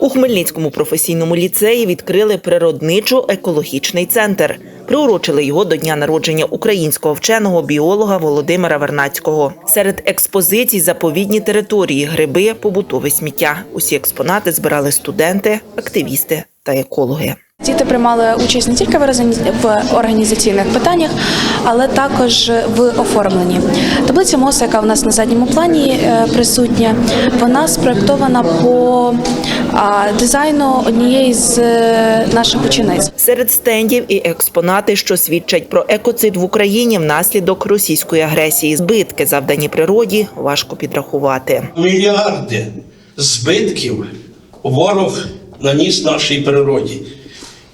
У Хмельницькому професійному ліцеї відкрили природничо-екологічний центр. Приурочили його до дня народження українського вченого біолога Володимира Вернацького. Серед експозицій заповідні території, гриби, побутове сміття. Усі експонати збирали студенти, активісти та екологи. Діти приймали участь не тільки в органі- в організаційних питаннях, але також в оформленні. Таблиця МОСа, яка у нас на задньому плані е, присутня, вона спроектована по дизайну однієї з е, наших учениць. Серед стендів і експонати, що свідчать про екоцид в Україні внаслідок російської агресії. Збитки, завдані природі, важко підрахувати. мільярди збитків ворог наніс нашій природі.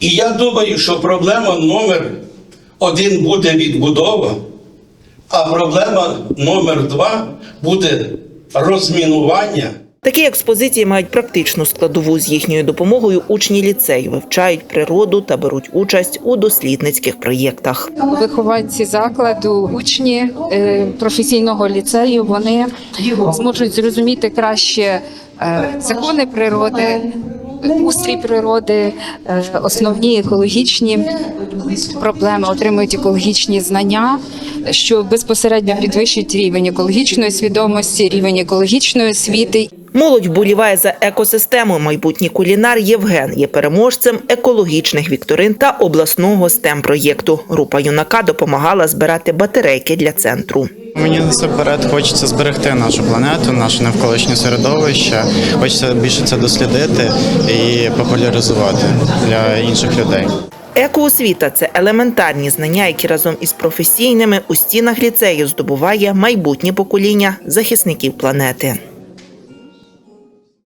І я думаю, що проблема номер один буде відбудова, а проблема номер два буде розмінування. Такі експозиції мають практичну складову. З їхньою допомогою учні ліцею вивчають природу та беруть участь у дослідницьких проєктах. вихованці закладу, учні е, професійного ліцею, вони зможуть зрозуміти краще е, закони природи, устрій природи, е, основні екологічні проблеми, отримують екологічні знання, що безпосередньо підвищують рівень екологічної свідомості, рівень екологічної освіти. Молодь вболіває за екосистему. Майбутній кулінар Євген є переможцем екологічних вікторин та обласного стем проєкту. Група юнака допомагала збирати батарейки для центру. Мені насамперед хочеться зберегти нашу планету, наше навколишнє середовище. Хочеться більше це дослідити і популяризувати для інших людей. Екоосвіта це елементарні знання, які разом із професійними у стінах ліцею здобуває майбутнє покоління захисників планети.